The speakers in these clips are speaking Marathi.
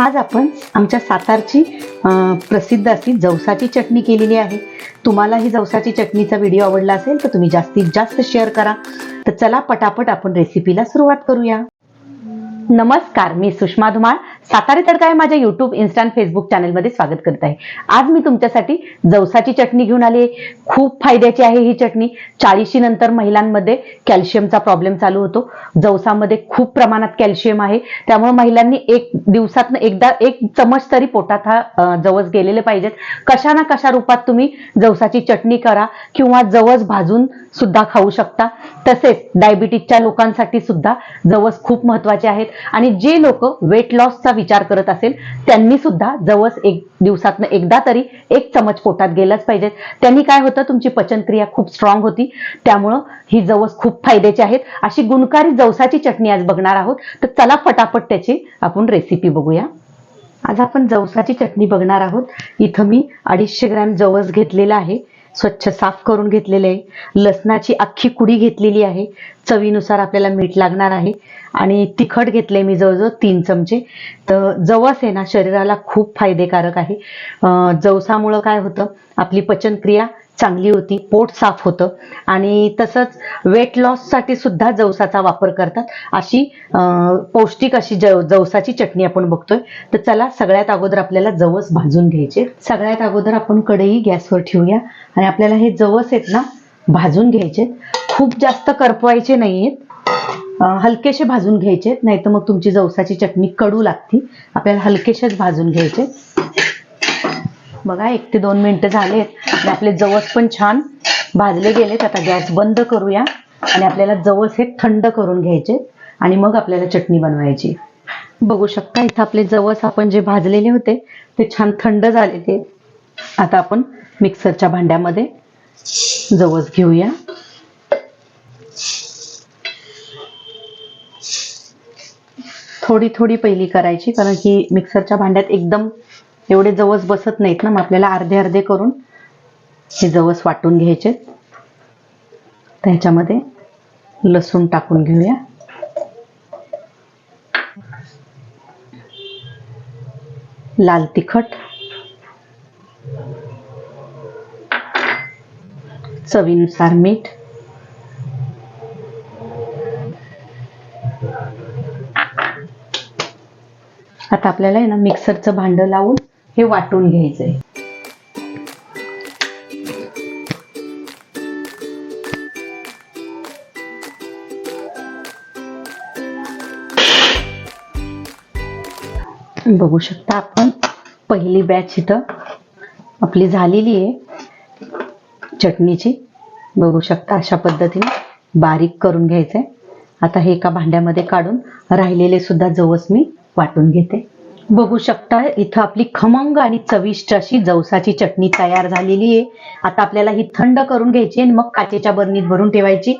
आज आपण आमच्या सातारची प्रसिद्ध अशी जवसाची चटणी केलेली आहे. तुम्हाला ही जवसाची चटणीचा व्हिडिओ आवडला असेल तर तुम्ही जास्तीत जास्त शेअर करा. तर चला पटापट आपण रेसिपीला सुरुवात करूया. नमस्कार मी सुषमा धुमाळ. सातारी तडका आहे माझ्या युट्यूब इन्स्टा आणि फेसबुक चॅनलमध्ये स्वागत करत आहे. आज मी तुमच्यासाठी जवसाची चटणी घेऊन आली आहे. खूप फायद्याची आहे ही चटणी. चाळीशी नंतर महिलांमध्ये कॅल्शियमचा प्रॉब्लेम चालू होतो. जवसामध्ये खूप प्रमाणात कॅल्शियम आहे. त्यामुळे महिलांनी एक दिवसात एकदा एक चमच तरी पोटात हा जवस गेलेले पाहिजेत. कशा ना कशा रूपात तुम्ही जवसाची चटणी करा किंवा जवस भाजून सुद्धा खाऊ शकता. तसेच डायबिटीजच्या लोकांसाठी सुद्धा जवस खूप महत्त्वाचे आहेत. आणि जे लोक वेट लॉसचा विचार करत असेल त्यांनी सुद्धा जवस एक दिवसातनं एकदा तरी एक चमच पोटात गेलंच पाहिजेत त्यांनी काय होतं तुमची पचनक्रिया खूप स्ट्रॉंग होती. त्यामुळं ही जवस खूप फायद्याची आहेत. अशी गुणकारी जवसाची चटणी आज बघणार आहोत. तर चला फटाफट त्याची आपण रेसिपी बघूया. आज आपण जवसाची चटणी बघणार आहोत. इथं मी अडीचशे ग्रॅम जवस घेतलेला आहे. स्वच्छ साफ करून घेतलेले आहे. लसणाची अख्खी कुडी घेतलेली आहे. चवीनुसार आपल्याला मीठ लागणार आहे. आणि तिखट घेतले मी जवळजवळ तीन चमचे. तर जवस आहे ना शरीराला खूप फायदेकारक आहे. जवसामुळं काय होतं? आपली पचनक्रिया चांगली होती पोट साफ होतं. आणि तसंच वेट लॉससाठी सुद्धा जवसाचा वापर करतात. अशी पौष्टिक अशी जव जवसाची चटणी आपण बघतोय. तर चला सगळ्यात अगोदर आपल्याला जवस भाजून घ्यायचे. सगळ्यात अगोदर आपण कढई गॅसवर ठेवूया. आणि आपल्याला हे जवस आहेत ना भाजून घ्यायचे. खूप जास्त करपवायचे नाहीयेत. हलकेसे भाजून घ्यायचे. नाही तर मग तुमची जवसाची चटणी कडू लागते. आपल्याला हलकेसेच भाजून घ्यायचे. बघा एक ते दोन मिनिटं झालेत. आणि आपले जवस पण छान भाजले गेलेत. आता गॅस बंद करूया. आणि आपल्याला जवस हे थंड करून घ्यायचे आणि मग आपल्याला चटणी बनवायची. बघू शकता इथं आपले जवस आपण जे भाजलेले होते ते छान थंड झालेले आता आपण मिक्सरच्या भांड्यामध्ये जवस घेऊया. थोडी थोडी पहिली करायची कारण की मिक्सरच्या भांड्यात एकदम एवढे जवस बसत नाहीत ना मग आपल्याला अर्धे अर्धे करून हे जवस वाटून घ्यायचे. त्याच्यामध्ये लसूण टाकून घेऊया. लाल तिखट. चवीनुसार मीठ. आता आपल्याला आहे ना मिक्सरचं भांडं लावून हे वाटून घ्यायचंय. बघू शकता आपण पहिली बॅच इथं आपली झालेली आहे. चटणीची बघू शकता अशा पद्धतीने बारीक करून घ्यायचंय. आता हे एका भांड्यामध्ये काढून राहिलेले सुद्धा जवस मी वाटून घेते. बघू शकता इथं आपली खमंग आणि चविष्ट अशी जवसाची चटणी तयार झालेली आहे. आता आपल्याला ही थंड करून घ्यायची आणि मग काचेच्या बरणीत भरून ठेवायची.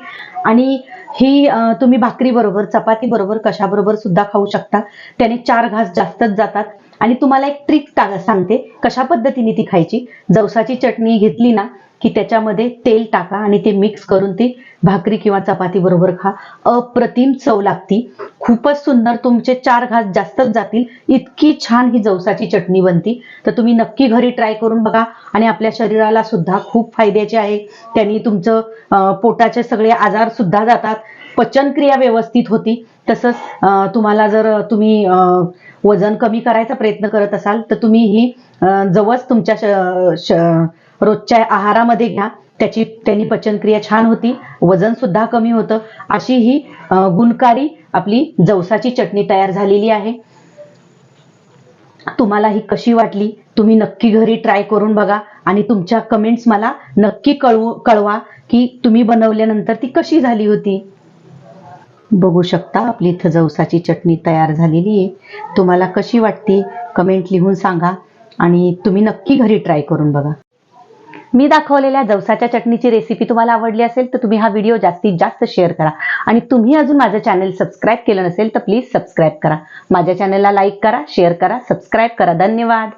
आणि ही तुम्ही भाकरी बरोबर चपाती बरोबर कशाबरोबर सुद्धा खाऊ शकता. त्याने चार घास जास्तच जातात. आणि तुम्हाला एक ट्रिक सांगते कशा पद्धतीने ती खायची. जवसाची चटणी घेतली ना की त्याच्यामध्ये तेल टाका आणि ते मिक्स करून ती भाकरी किंवा चपाती बरोबर खा. अप्रतिम चव लागती. खूपच सुंदर तुमचे चार घास जास्तच जातील. इतकी छान ही जवसाची चटणी बनती. तर तुम्ही नक्की घरी ट्राय करून बघा. आणि आपल्या शरीराला सुद्धा खूप फायद्याचे आहे. त्यांनी तुमचं पोटाचे सगळे आजार सुद्धा जातात. पचनक्रिया व्यवस्थित होती. तसंच तुम्हाला जर तुम्ही अं, वजन कमी करायचा प्रयत्न करत असाल तर तुम्ही ही जवळच तुमच्या श- श- रोजच्या आहारामध्ये घ्या. त्याची त्यांनी पचनक्रिया छान होती. वजन सुद्धा कमी होतं. अशी ही गुणकारी आपली जवसाची चटणी तयार झालेली आहे. तुम्हाला ही कशी वाटली? तुम्ही नक्की घरी ट्राय करून बघा. आणि तुमच्या कमेंट्स मला नक्की कळवू कळवा की तुम्ही बनवल्यानंतर ती कशी झाली होती. बघू शकता आपली इथं जवसाची चटणी तयार झालेली आहे. तुम्हाला कशी वाटते कमेंट लिहून सांगा आणि तुम्ही नक्की घरी ट्राय करून बघा. मी दाखवलेल्या जवसाच्या चटणीची रेसिपी तुम्हाला आवडली असेल तर तुम्ही हा व्हिडिओ जास्तीत जास्त शेअर करा. आणि तुम्ही अजून माझं चॅनल सबस्क्राईब केलं नसेल तर प्लीज सबस्क्राईब करा. माझ्या चॅनलला लाईक करा शेअर करा सबस्क्राईब करा. धन्यवाद.